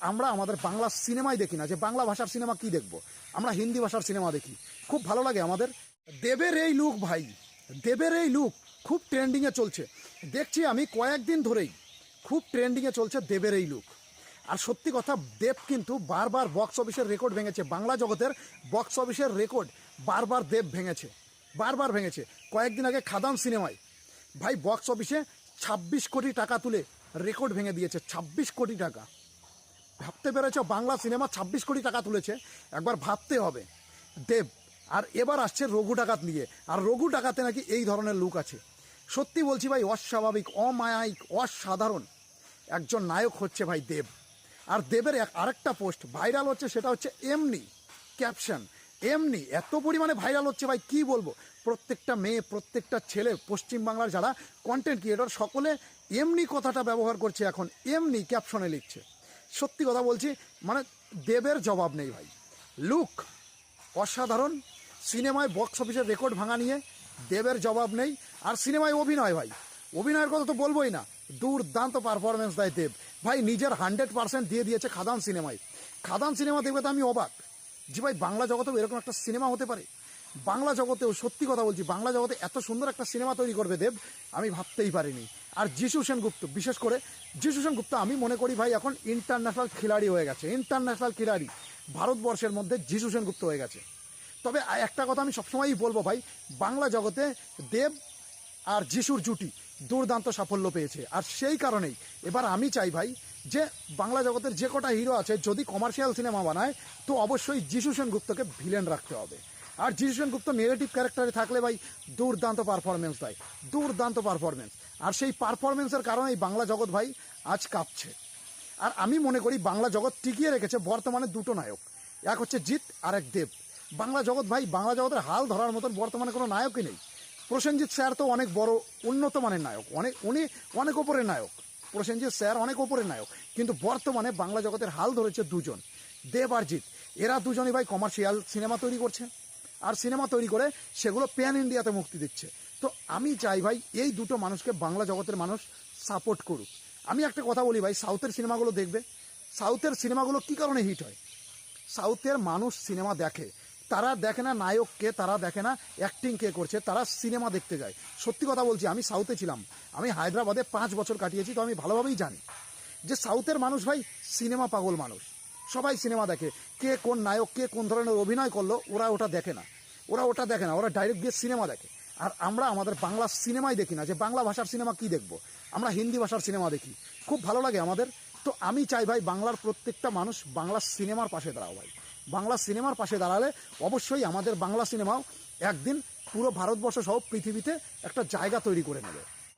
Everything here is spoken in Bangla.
আমরা আমাদের বাংলা সিনেমাই দেখি না। যে বাংলা ভাষার সিনেমা কি দেখব? আমরা হিন্দি ভাষার সিনেমা দেখি। খুব ভালো লাগে আমাদের। দেবের এই লুক ভাই, দেবের এই লুক খুব ট্রেন্ডিংয়ে চলছে। দেখছি আমি কয়েকদিন ধরেই খুব ট্রেন্ডিংয়ে চলছে দেবের এই লুক আর সত্যি কথা, দেব কিন্তু বারবার বক্স অফিসের রেকর্ড ভেঙেছে। বাংলা জগতের বক্স অফিসের রেকর্ড বারবার দেব ভেঙেছে। বারবার ভেঙেছে। কয়েকদিন আগে খাদান সিনেমায়। ভাই বক্স অফিসে ছাব্বিশ কোটি টাকা তুলে রেকর্ড ভেঙে দিয়েছে। ছাব্বিশ কোটি টাকা। ভাবতে পেরেছ বাংলা সিনেমা ছাব্বিশ কোটি টাকা তুলেছে? একবার ভাবতে হবে। দেব, আর এবার আসছে রঘু ডাকাত নিয়ে। আর রঘু ডাকাতে নাকি এই ধরনের লুক আছে। সত্যি বলছি ভাই, অস্বাভাবিক, অমায়ায়িক, অসাধারণ। একজন নায়ক হচ্ছে ভাই দেব। আর দেবের এক আরেকটা পোস্ট ভাইরাল হচ্ছে, সেটা হচ্ছে এমনি, ক্যাপশন। এমনি, এত পরিমাণে ভাইরাল হচ্ছে ভাই, কি বলব? প্রত্যেকটা মেয়ে, প্রত্যেকটা ছেলে, পশ্চিমবাংলার যারা কন্টেন্ট ক্রিয়েটর সকলে এমনি কথাটা ব্যবহার করছে এখন। এমনি ক্যাপশনে লিখছে। সত্যি কথা বলছি মানে দেবের জবাব নেই ভাই। লুক, অসাধারণ, সিনেমায় বক্স অফিসের রেকর্ড ভাঙা নিয়ে দেবের জবাব নেই। আর সিনেমায় অভিনয় ভাই, অভিনয়ের কথা তো বলবোই না। দুর্দান্ত পারফরমেন্স দেয় দেব। ভাই, নিজের হান্ড্রেড পার্সেন্ট দিয়ে দিয়েছে খাদান সিনেমায়। খাদান সিনেমা দেখবে তো আমি অবাক যে ভাই, বাংলা জগতেও এরকম একটা সিনেমা হতে পারে। বাংলা জগতেও সত্যি কথা বলছি, বাংলা জগতে এত সুন্দর একটা সিনেমা তৈরি করবে দেব, আমি ভাবতেই পারিনি। আর যিশু সেনগুপ্ত, বিশেষ করে যিশু সেনগুপ্ত, আমি মনে করি ভাই এখন ইন্টারন্যাশনাল খিলাড়ি হয়ে গেছে ইন্টারন্যাশনাল খিলাড়ি, ভারতবর্ষের মধ্যে যিশু সেনগুপ্ত হয়ে গেছে। তবে একটা কথা আমি সবসময়ই বলব ভাই, বাংলা জগতে দেব আর যিশুর জুটি দুর্দান্ত সাফল্য পেয়েছে। আর সেই কারণেই এবার আমি চাই ভাই যে বাংলা জগতের যে কটা হিরো আছে, যদি কমার্শিয়াল সিনেমা বানায়, তো অবশ্যই যিশু সেনগুপ্তকে ভিলেন রাখতে হবে। আর যিশু সেনগুপ্ত নেগেটিভ ক্যারেক্টারে থাকলে ভাই দুর্দান্ত পারফরমেন্স দেয়। দুর্দান্ত পারফরমেন্স আর সেই পারফরমেন্সের কারণেই বাংলা জগৎ ভাই আজ কাঁপছে। আর আমি মনে করি বাংলা জগৎ টিকিয়ে রেখেছে বর্তমানে দুটো নায়ক। এক হচ্ছে জিৎ, আর এক দেব। বাংলা জগৎ ভাই, বাংলা জগতের হাল ধরার মতন বর্তমানে কোনো নায়কই নেই। প্রসেনজিৎ স্যার তো অনেক বড় উন্নত মানের নায়ক। অনেক, উনি অনেক ওপরের নায়ক। প্রসেনজিৎ স্যার অনেক ওপরের নায়ক। কিন্তু বর্তমানে বাংলা জগতের হাল ধরেছে দুজন। দেব আর জিৎ। এরা দুজনই ভাই কমার্শিয়াল সিনেমা তৈরি করছে। আর সিনেমা তৈরি করে সেগুলো প্যান ইন্ডিয়াতে মুক্তি দিচ্ছে। তো আমি চাই ভাই, এই দুটো মানুষকে বাংলা জগতের মানুষ সাপোর্ট করুক। আমি একটা কথা বলি ভাই, সাউথের সিনেমাগুলো দেখবে। সাউথের সিনেমাগুলো কি কারণে হিট হয়? সাউথের মানুষ সিনেমা দেখে। তারা দেখে না নায়ককে, তারা দেখে না অ্যাক্টিং কে করছে, তারা সিনেমা দেখতে যায়। সত্যি কথা বলছি, আমি সাউথে ছিলাম। আমি হায়দ্রাবাদে পাঁচ বছর কাটিয়েছি, তো আমি ভালোভাবেই জানি। যে সাউথের মানুষ ভাই, সিনেমা পাগল মানুষ। সবাই সিনেমা দেখে। কে কোন নায়ক, কে কোন ধরনের অভিনয় করল, ওরা ওটা দেখে না। ওরা ওটা দেখে না, ওরা ডাইরেক্ট গিয়ে সিনেমা দেখে। আর আমরা আমাদের বাংলা সিনেমাই দেখি না যে বাংলা ভাষার সিনেমা কি দেখব। আমরা হিন্দি ভাষার সিনেমা দেখি। খুব ভালো লাগে আমাদের। তো আমি চাই ভাই বাংলার প্রত্যেকটা মানুষ বাংলা সিনেমার পাশে দাঁড়াও ভাই। বাংলা সিনেমার পাশে দাঁড়ালে অবশ্যই আমাদের বাংলা সিনেমাও একদিন পুরো ভারতবর্ষ সহ পৃথিবীতে একটা জায়গা তৈরি করে নেবে।